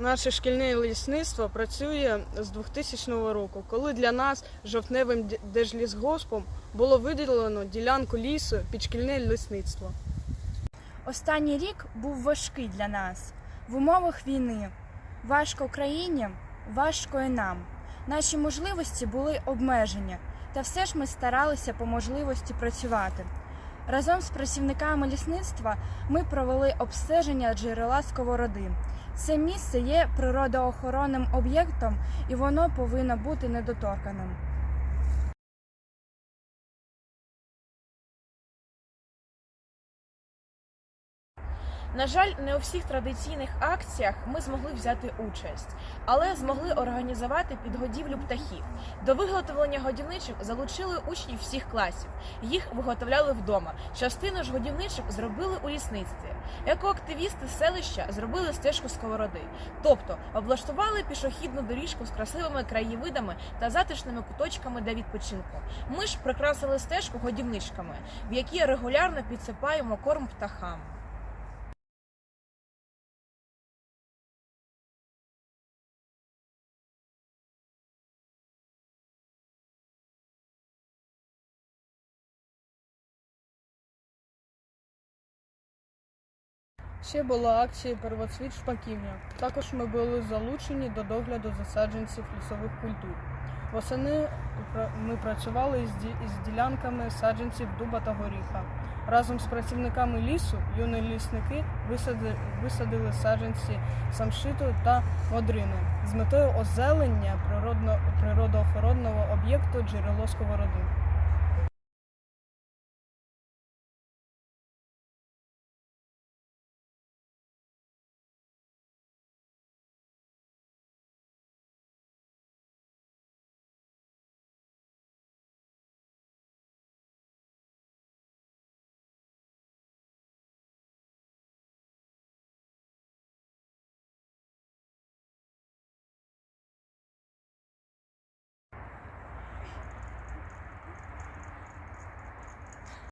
Наше шкільне лісництво працює з 2000 року, коли для нас жовтневим держлісгоспом було виділено ділянку лісу під шкільне лісництво. Останній рік був важкий для нас в умовах війни. Важко країні, важко і нам. Наші можливості були обмежені, та все ж ми старалися по можливості працювати. Разом з працівниками лісництва ми провели обстеження джерела сковороди. Це місце є природоохоронним об'єктом і воно повинно бути недоторканим. На жаль, не у всіх традиційних акціях ми змогли взяти участь, але змогли організувати підгодівлю птахів. До виготовлення годівничок залучили учнів всіх класів. Їх виготовляли вдома. Частину ж годівничок зробили у лісництві. Екоактивісти селища зробили стежку сковороди, тобто облаштували пішохідну доріжку з красивими краєвидами та затишними куточками для відпочинку. Ми ж прикрасили стежку годівничками, в які регулярно підсипаємо корм птахам. Ще була акція Первоцвіт Шпаківня. Також ми були залучені до догляду засадженців лісових культур. Восени ми працювали з, ділянками саджанців дуба та горіха. Разом з працівниками лісу юні лісники висадили саджанці самшиту та модрини з метою озелення природоохоронного об'єкту джерело сковороди.